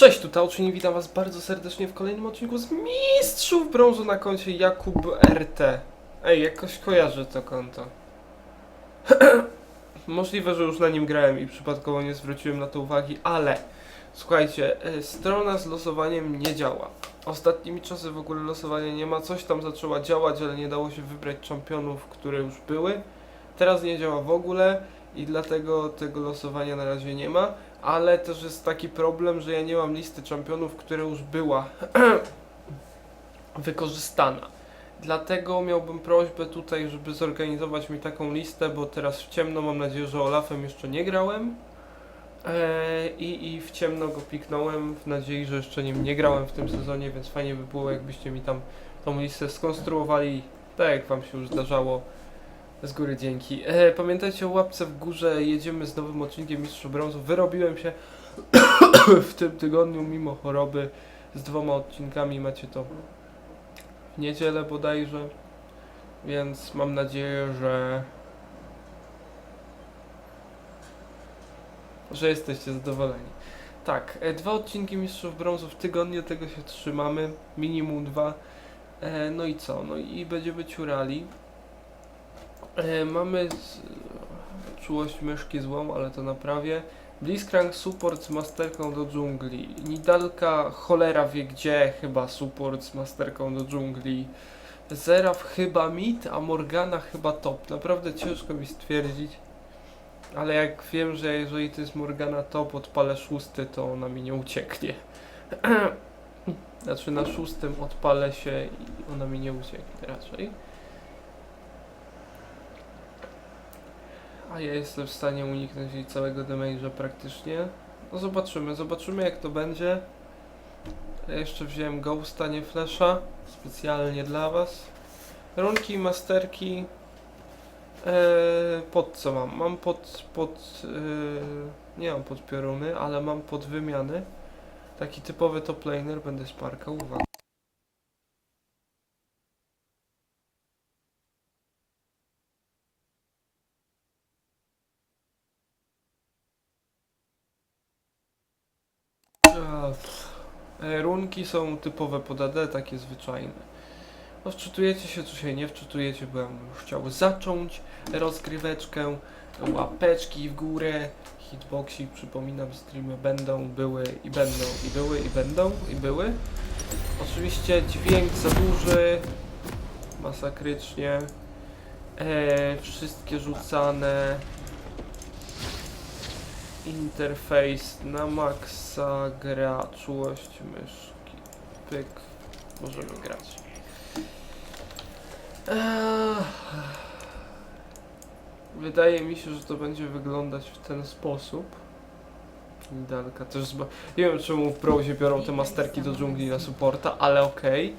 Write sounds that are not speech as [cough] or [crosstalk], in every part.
Cześć, tutaj Oczyni, witam was bardzo serdecznie w kolejnym odcinku z Mistrzów Brązu na koncie Jakub RT. Ej, jakoś kojarzę to konto. [clears throat] Możliwe, że już na nim grałem i przypadkowo nie zwróciłem na to uwagi, ale słuchajcie, e, strona z losowaniem nie działa. Ostatnimi czasy w ogóle losowania nie ma, coś tam zaczęła działać, ale nie dało się wybrać czempionów, które już były. Teraz nie działa w ogóle i dlatego tego losowania na razie nie ma ale też jest taki problem, że ja nie mam listy czempionów, która już była [clears throat] wykorzystana. Dlatego miałbym prośbę tutaj, żeby zorganizować mi taką listę, bo teraz w ciemno mam nadzieję, że Olafem jeszcze nie grałem. Eee, i, I w ciemno go piknąłem w nadziei, że jeszcze nim nie grałem w tym sezonie, więc fajnie by było, jakbyście mi tam tą listę skonstruowali, tak jak wam się już zdarzało. Z góry dzięki. E, pamiętajcie o łapce w górze, jedziemy z nowym odcinkiem Mistrzów Brązu. Wyrobiłem się [coughs] w tym tygodniu mimo choroby z dwoma odcinkami. Macie to w niedzielę bodajże. Więc mam nadzieję, że że jesteście zadowoleni. Tak, e, dwa odcinki Mistrzów Brązu w tygodniu, tego się trzymamy. Minimum dwa. E, no i co? No i będziemy ciurali. E, mamy z, czułość myszki złą, ale to naprawię. Blitzcrank support z masterką do dżungli. Nidalka cholera wie gdzie, chyba support z masterką do dżungli. Zeraf chyba mid, a Morgana chyba top. Naprawdę ciężko mi stwierdzić. Ale jak wiem, że jeżeli to jest Morgana top, odpalę szósty, to ona mi nie ucieknie. [clears throat] znaczy na szóstym odpalę się i ona mi nie ucieknie raczej. A ja jestem w stanie uniknąć jej całego damage'a praktycznie. No zobaczymy, zobaczymy jak to będzie. Ja jeszcze wziąłem Ghosta, nie Flesza, specjalnie dla was. Runki, masterki. Eee, pod co mam? Mam pod, pod eee, nie mam pod pioruny, ale mam pod wymiany. Taki typowy top laner, będę sparkał, uwaga. A, pff. E, Runki są typowe pod AD, takie zwyczajne. No wczytujecie się, czy się nie wczytujecie, bo ja bym już chciał zacząć rozgryweczkę. Łapeczki w górę, hitboxik, przypominam, streamy będą, były i będą, i były, i będą, i były. Oczywiście dźwięk za duży, masakrycznie. E, wszystkie rzucane. Interfejs na maksa, gra, czułość myszki, pyk, możemy grać. Wydaje mi się, że to będzie wyglądać w ten sposób. Dalka też zba... Nie wiem czemu w prozie biorą te masterki do dżungli na supporta, ale okej.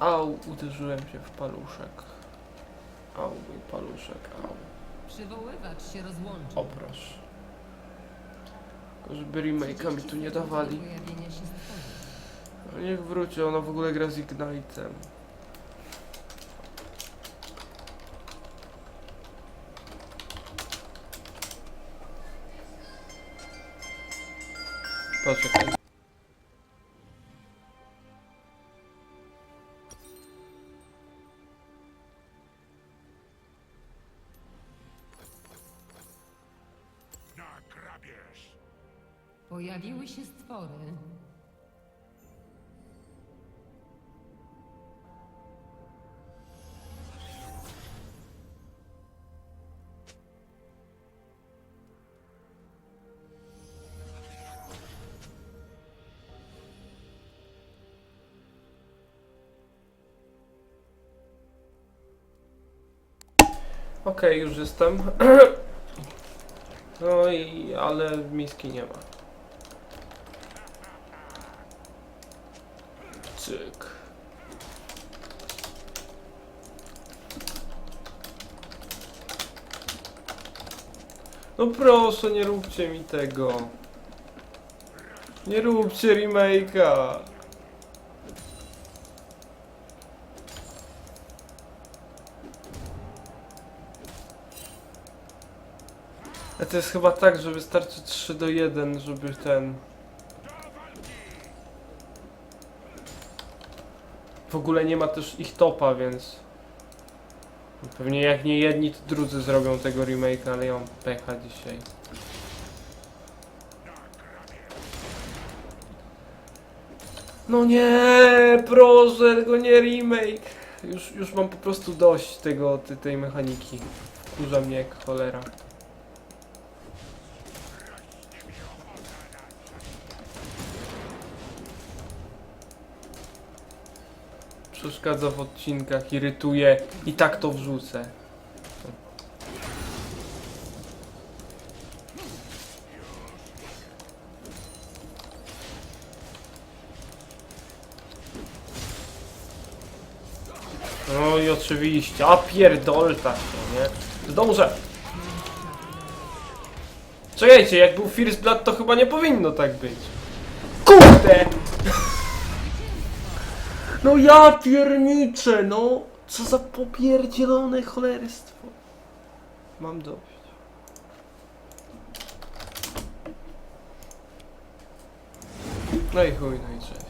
Au, uderzyłem się w paluszek. Au, mój paluszek, au. Przywoływacz się rozłączył. O proszę. Żeby remake'a mi tu nie dawali. No niech wróci, ona w ogóle gra z Ignite'em. Poczekaj. Pojawiły się stwory. Okej, już jestem. [clears throat] No i ale miski nie ma. Cyk. No proszę, nie róbcie mi tego. Nie róbcie remake'a. To jest chyba tak, że wystarczy 3 do 1, żeby ten... W ogóle nie ma też ich topa, więc... Pewnie jak nie jedni, to drudzy zrobią tego remake'a, ale ja mam pecha dzisiaj. No nie, proszę, tylko nie remake. Już, już mam po prostu dość tego, tej mechaniki. Wkurza mnie jak cholera. Przeszkadza w odcinkach, irytuje i tak to wrzucę. No i oczywiście, a pierdolta się, nie? Zdążę! Czekajcie, jak był First Blood, to chyba nie powinno tak być. Kurde! No ja pierniczę, no! Co za popierdzielone cholerstwo. Mam dość. No i chuj, no i cześć.